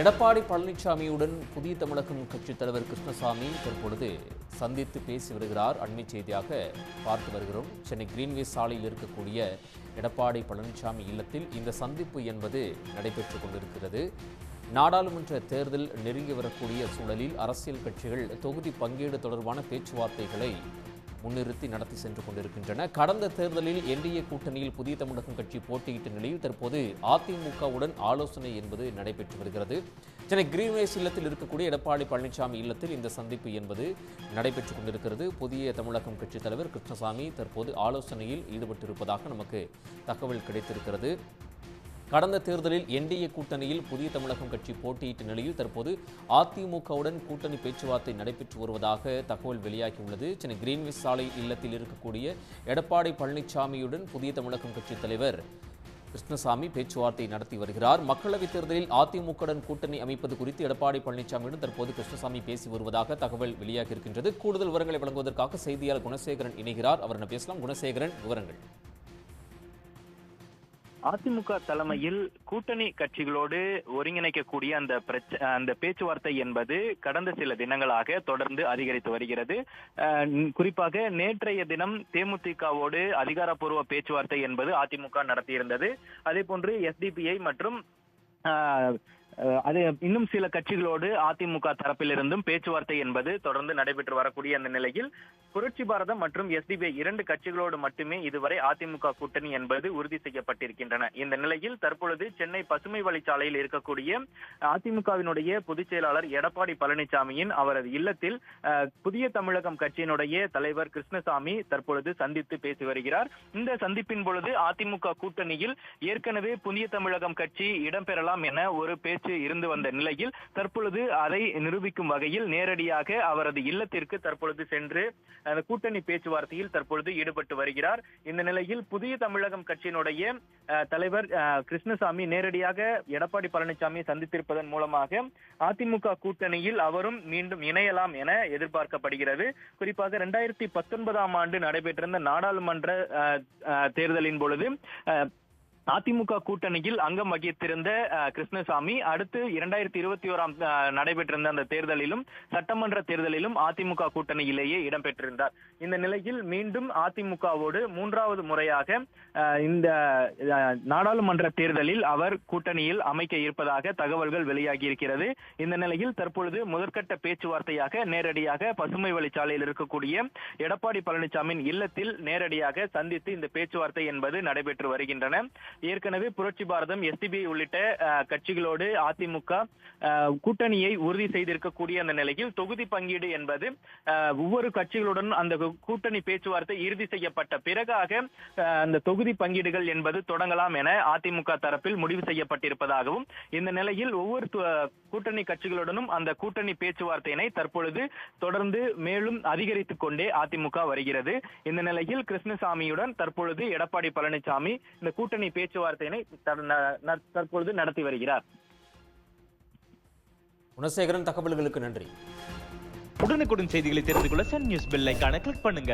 எடப்பாடி பழனிசாமியுடன் புதிய தமிழகம் கட்சித் தலைவர் கிருஷ்ணசாமி தற்பொழுது சந்தித்து பேசி வருகிறார். அண்மை செய்தியாக பார்த்து வருகிறோம். சென்னை கிரீன்வேஸ் சாலையில் இருக்கக்கூடிய எடப்பாடி பழனிசாமி இல்லத்தில் இந்த சந்திப்பு என்பது நடைபெற்று கொண்டிருக்கிறது. நாடாளுமன்ற தேர்தல் நெருங்கி வரக்கூடிய சூழலில் அரசியல் கட்சிகள் தொகுதி பங்கீடு தொடர்பான பேச்சுவார்த்தைகளை முன்னிறுத்தி நடத்தி சென்று கொண்டிருக்கின்றன. கடந்த தேர்தலில் என்டிஏ கூட்டணியில் புதிய தமிழகம் கட்சி போட்டியிட்ட நிலையில் தற்போது அதிமுகவுடன் ஆலோசனை என்பது நடைபெற்று வருகிறது. சென்னை கிரீன்வேஸ் இல்லத்தில் இருக்கக்கூடிய எடப்பாடி பழனிசாமி இல்லத்தில் இந்த சந்திப்பு என்பது நடைபெற்று கொண்டிருக்கிறது. புதிய தமிழகம் கட்சி தலைவர் கிருஷ்ணசாமி தற்போது ஆலோசனையில் ஈடுபட்டிருப்பதாக நமக்கு தகவல் கிடைத்திருக்கிறது. கடந்த தேர்தலில் என்டிஏ கூட்டணியில் புதிய தமிழகம் கட்சி போட்டியிட்ட நிலையில் தற்போது அதிமுகவுடன் கூட்டணி பேச்சுவார்த்தை நடைபெற்று வருவதாக தகவல் வெளியாகியுள்ளது. சென்னை கிரீன்விஸ் சாலை இல்லத்தில் இருக்கக்கூடிய எடப்பாடி பழனிசாமியுடன் புதிய தமிழகம் கட்சி தலைவர் கிருஷ்ணசாமி பேச்சுவார்த்தை நடத்தி வருகிறார். மக்களவைத் தேர்தலில் அதிமுகவுடன் கூட்டணி அமைப்பது குறித்து எடப்பாடி பழனிசாமியுடன் தற்போது கிருஷ்ணசாமி பேசி வருவதாக தகவல் வெளியாகி இருக்கின்றது கூடுதல் விவரங்களை வழங்குவதற்காக செய்தியாளர் குணசேகரன் இணைகிறார். அவரிடம் பேசலாம்? குணசேகரன் விவரங்கள். அதிமுக தலைமையில் கூட்டணி கட்சிகளோடு ஒருங்கிணைக்கக்கூடிய அந்த பிரச்ச அந்த பேச்சுவார்த்தை என்பது கடந்த சில தினங்களாக தொடர்ந்து அதிகரித்து வருகிறது. குறிப்பாக நேற்றைய தினம் தேமுதிகவோடு அதிகாரப்பூர்வ பேச்சுவார்த்தை என்பது அதிமுக நடத்தியிருந்தது. அதே போன்று எஸ்டிபிஐ மற்றும் அது இன்னும் சில கட்சிகளோடு அதிமுக தரப்பிலிருந்தும் பேச்சுவார்த்தை என்பது தொடர்ந்து நடைபெற்று வரக்கூடிய அந்த நிலையில் புரட்சி பாரதம் மற்றும் எஸ்டிபிஐ இரண்டு கட்சிகளோடு மட்டுமே இதுவரை அதிமுக கூட்டணி என்பது உறுதி செய்யப்பட்டிருக்கின்றன. இந்த நிலையில் தற்பொழுது சென்னை பசுமை வழிச்சாலையில் இருக்கக்கூடிய அதிமுகவினுடைய பொதுச் செயலாளர் எடப்பாடி பழனிசாமியின் அவரது இல்லத்தில் புதிய தமிழகம் கட்சியினுடைய தலைவர் கிருஷ்ணசாமி தற்பொழுது சந்தித்து பேசி வருகிறார். இந்த சந்திப்பின் பொழுது அதிமுக கூட்டணியில் ஏற்கனவே புதிய தமிழகம் கட்சி இடம்பெறலாம் என ஒரு பேச்சு இருந்து வந்த நிலையில் தற்பொழுது அதை நிரூபிக்கும் வகையில் நேரடியாக அவரது இல்லத்திற்கு தற்பொழுது சென்று அந்த கூட்டணி பேச்சுவார்த்தையில் தற்பொழுது ஈடுபட்டு வருகிறார். இந்த நிலையில் புதிய தமிழகம் கட்சியினுடைய அஹ், தலைவர் அஹ், கிருஷ்ணசாமி நேரடியாக எடப்பாடி பழனிசாமி சந்தித்திருப்பதன் மூலமாக அதிமுக கூட்டணியில் அவரும் மீண்டும் இணையலாம் என எதிர்பார்க்கப்படுகிறது. குறிப்பாக இரண்டாயிரத்தி பத்தொன்பதாம் ஆண்டு நடைபெற்றிருந்த நாடாளுமன்ற தேர்தலின் பொழுது அதிமுக கூட்டணியில் அங்கம் வகித்திருந்த கிருஷ்ணசாமி அடுத்து இரண்டாயிரத்தி இருபத்தி ஓராம் அஹ், நடைபெற்றிருந்த அந்த தேர்தலிலும் சட்டமன்ற தேர்தலிலும் அதிமுக கூட்டணியிலேயே இடம்பெற்றிருந்தார். இந்த நிலையில் மீண்டும் அதிமுகவோடு மூன்றாவது முறையாக இந்த நாடாளுமன்ற தேர்தலில் அவர் கூட்டணியில் அமைக்க இருப்பதாக தகவல்கள் வெளியாகி இருக்கிறது இந்த நிலையில் தற்பொழுது முதற்கட்ட பேச்சுவார்த்தையாக நேரடியாக பசுமை வழிச்சாலையில் இருக்கக்கூடிய எடப்பாடி பழனிசாமியின் இல்லத்தில் நேரடியாக சந்தித்து இந்த பேச்சுவார்த்தை என்பது நடைபெற்று வருகின்றன. ஏற்கனவே புரட்சி பாரதம் எஸ்டிபிஐ உள்ளிட்ட கட்சிகளோடு அதிமுக கூட்டணியை உறுதி செய்திருக்கக்கூடிய அந்த நிலையில் தொகுதி பங்கீடு என்பது ஒவ்வொரு கட்சிகளுடன் அந்த கூட்டணி பேச்சுவார்த்தை இறுதி செய்யப்பட்ட பிறகாக அந்த தொகுதி பங்கீடுகள் என்பது தொடங்கலாம் என அதிமுக தரப்பில் முடிவு செய்யப்பட்டிருப்பதாகவும் இந்த நிலையில் ஒவ்வொரு கூட்டணி கட்சிகளுடனும் அந்த கூட்டணி பேச்சுவார்த்தையினை தற்பொழுது தொடர்ந்து மேலும் அதிகரித்துக் கொண்டே அதிமுக வருகிறது. இந்த நிலையில் கிருஷ்ணசாமியுடன் தற்பொழுது எடப்பாடி பழனிசாமி இந்த கூட்டணி பேச்சு பேச்சுவார்த்தையினை தற்பொழுது நடத்தி வருகிறார். குணசேகரன் தகவல்களுக்கு நன்றி. உடனுக்குடன் செய்திகளை தெரிந்து கொள்ள சன் நியூஸ் பெல் ஐகானை கிளிக் பண்ணுங்க.